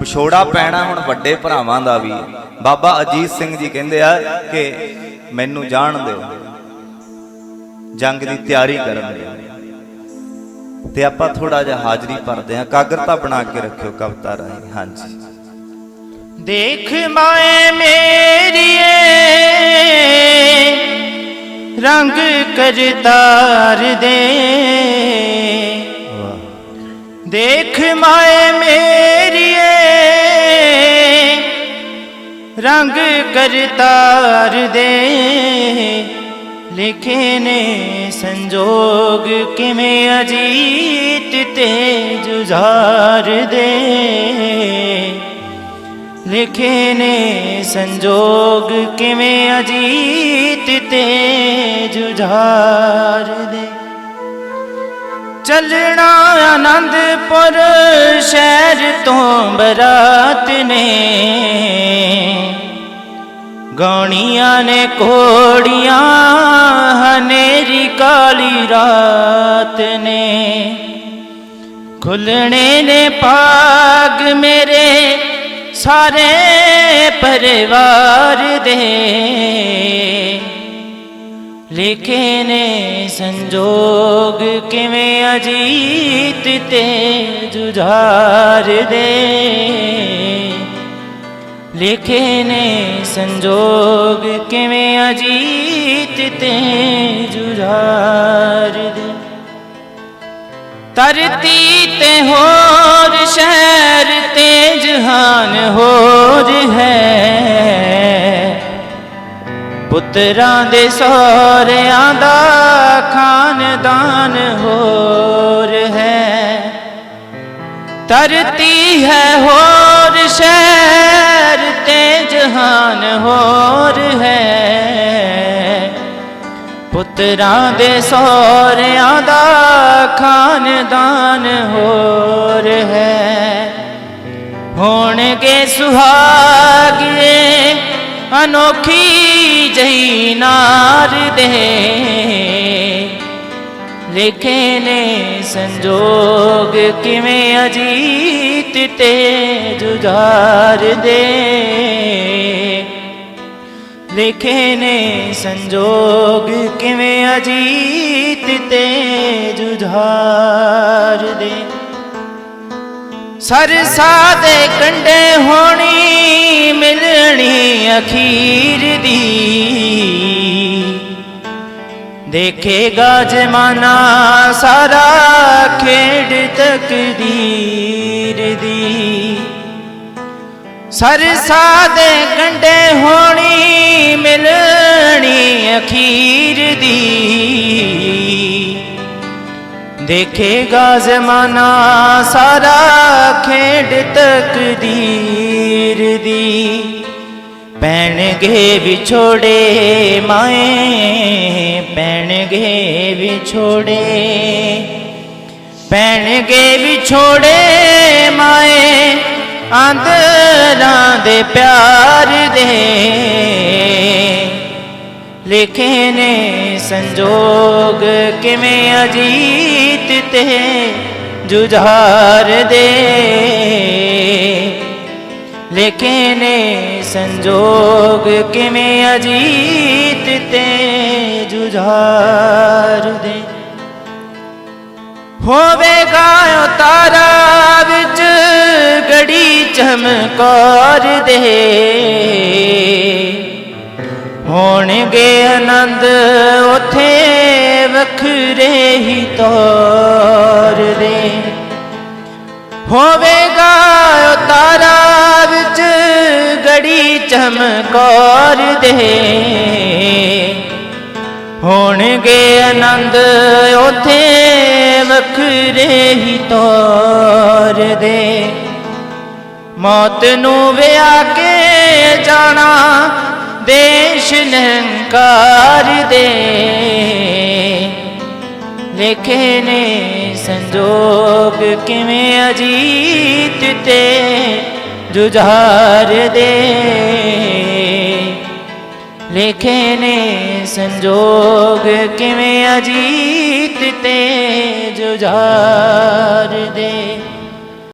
ਵਿਛੋੜਾ ਪੈਣਾ ਹੁਣ ਵੱਡੇ ਭਰਾਵਾਂ ਦਾ ਵੀ। ਬਾਬਾ ਅਜੀਤ ਸਿੰਘ ਜੀ ਕਹਿੰਦੇ ਆ ਕਿ ਮੈਨੂੰ ਜਾਣ ਦਿਓ। ਜੰਗ ਦੀ ਤਿਆਰੀ ਕਰਨ ਦਿਓ। ਤੇ ਆਪਾਂ ਥੋੜਾ ਜਿਹਾ ਹਾਜ਼ਰੀ ਭਰਦੇ ਹਾਂ। ਕਾਗਰਤਾ ਬਣਾ ਕੇ ਰੱਖਿਓ ਕਵਿਤਾ ਰਾਹੀਂ। ਹਾਂਜੀ। ਦੇਖ ਮਾਏ ਮੇਰੀਏ ਰੰਗ ਕਰਤਾਰ ਦੇ। ਦੇਖ ਮਾਏ ਮੇਰੀਏ ਰੰਗ ਕਰਤਾਰ ਦੇ ਲਿਖੇ ਨੇ ਸੰਜੋਗ ਕਿਵੇਂ ਅਜੀਤ ਤੇ ਜੁਝਾਰ ਦੇ। ਲਿਖੇ ਨੇ ਸੰਜੋਗ ਕਿਵੇਂ ਅਜੀਤ ਤੇ ਜੁਝਾਰ ਦੇ। ਚੱਲਣਾ ਆਨੰਦਪੁਰ ਸ਼ਹਿਰ ਤੋਂ ਬਰਾਤ ਨੇ। ਗਾਉਣੀਆਂ ਨੇ ਕੋੜੀਆਂ ਹਨੇਰੀ ਕਾਲੀ ਰਾਤ ਨੇ। ਖੁੱਲਣੇ ਨੇ ਪਾਗ ਮੇਰੇ ਸਾਰੇ ਪਰਿਵਾਰ ਦੇ। ਲਿਖੇ ਨੇ ਸੰਜੋਗ ਕਿਵੇਂ ਅਜੀਤ ਤੇ ਜੁਝਾਰ ਦੇ? ਲਿਖੇ ਨੇ ਸੰਜੋਗ ਕਿਵੇਂ ਅਜੀਤ ਤੇ ਜੁਝਾਰ ਦੇ? ਧਰਤੀ ਤੇ ਪੁੱਤਰਾਂ ਦੇ ਸਹੁਰਿਆਂ ਦਾ ਖਾਨਦਾਨ ਹੋਰ ਹੈ। ਧਰਤੀ ਹੈ ਹੋਰ, ਸ਼ਹਿਰ ਤੇ ਜਹਾਨ ਹੋਰ ਹੈ। ਪੁੱਤਰਾਂ ਦੇ ਸਹੁਰਿਆਂ ਦਾ ਖਾਨਦਾਨ ਹੋਰ ਹੈ। ਹੋਣਗੇ ਸੁਹਾਗੇ ਅਨੋਖੀ ਜਈ ਨਾਰ ਦੇ। ਲਿਖੇ ਨੇ ਸੰਜੋਗ ਕਿਵੇਂ ਅਜੀਤ ਤੇ ਜੁਝਾਰ ਦੇ। ਲਿਖੇ ਨੇ ਸੰਜੋਗ ਕਿਵੇਂ ਅਜੀਤ ਤੇ ਜੁਝਾਰ ਦੇ। ਸਰਸਾ ਦੇ ਕੰਡੇ ਹੋਣੀ, ਮਿਲਣੀ ਅਖੀਰ ਦੀ। ਦੇਖੇਗਾ ਜਮਾਨਾ ਸਾਰਾ ਖੇਡ ਤਕਦੀਰ ਦੀ। ਸਰਸਾ ਦੇ ਕੰਡੇ ਹੋਣੀ, ਮਿਲਣੀ ਅਖੀਰ ਦੀ। ਦੇਖੇਗਾ ਜ਼ਮਾਨਾ ਸਾਰਾ ਖੇਡ ਤਕਦੀਰ ਦੀ। ਪੈਣਗੇ ਵਿਛੋੜੇ ਮਾਏ, ਪੈਣਗੇ ਵਿਛੋੜੇ। ਪੈਣਗੇ ਵਿਛੋੜੇ ਮਾਏ, ਆਂਦਰਾਂ ਦੇ ਪਿਆਰ ਦੇ। ਲਿਖੇ ਨੇ ਸੰਜੋਗ ਕਿਵੇਂ ਅਜੀਤ ਤੇ ਜੁਝਾਰ ਦੇ? ਲਿਖੇ ਨੇ ਸੰਜੋਗ ਕਿਵੇਂ ਅਜੀਤ ਤੇ ਜੁਝਾਰ ਦੇ? ਹੋਵੇਗਾ ਉਤਾਰਾ ਵਿੱਚ ਗੜੀ ਚਮਕੌਰ ਦੇ। ਹੋਣਗੇ ਆਨੰਦ ਉਥੇ ਵਖਰੇ ਹੀ ਤੌਰ ਦੇ। ਹੋਵੇਗਾ ਤਾਰਾ ਵਿੱਚ ਗੜੀ ਚਮਕੌਰ ਦੇ। ਹੋਣਗੇ ਆਨੰਦ ਉਥੇ ਵਖਰੇ ਹੀ ਤੌਰ ਦੇ। ਮੌਤ ਨੂੰ ਵਿਆਹ ਕੇ ਜਾਣਾ ਦੇਸ਼ ਨਿਹੰਕਾਰ ਦੇ ਲੇਖੇ ਨੇ ਸੰਜੋਗ ਕਿਵੇਂ ਅਜੀਤ ਤੇ ਜੁਝਾਰ ਦੇ ਲੇਖੇ ਨੇ ਸੰਜੋਗ ਕਿਵੇਂ ਅਜੀਤ ਤੇ ਜੁਝਾਰ ਦੇ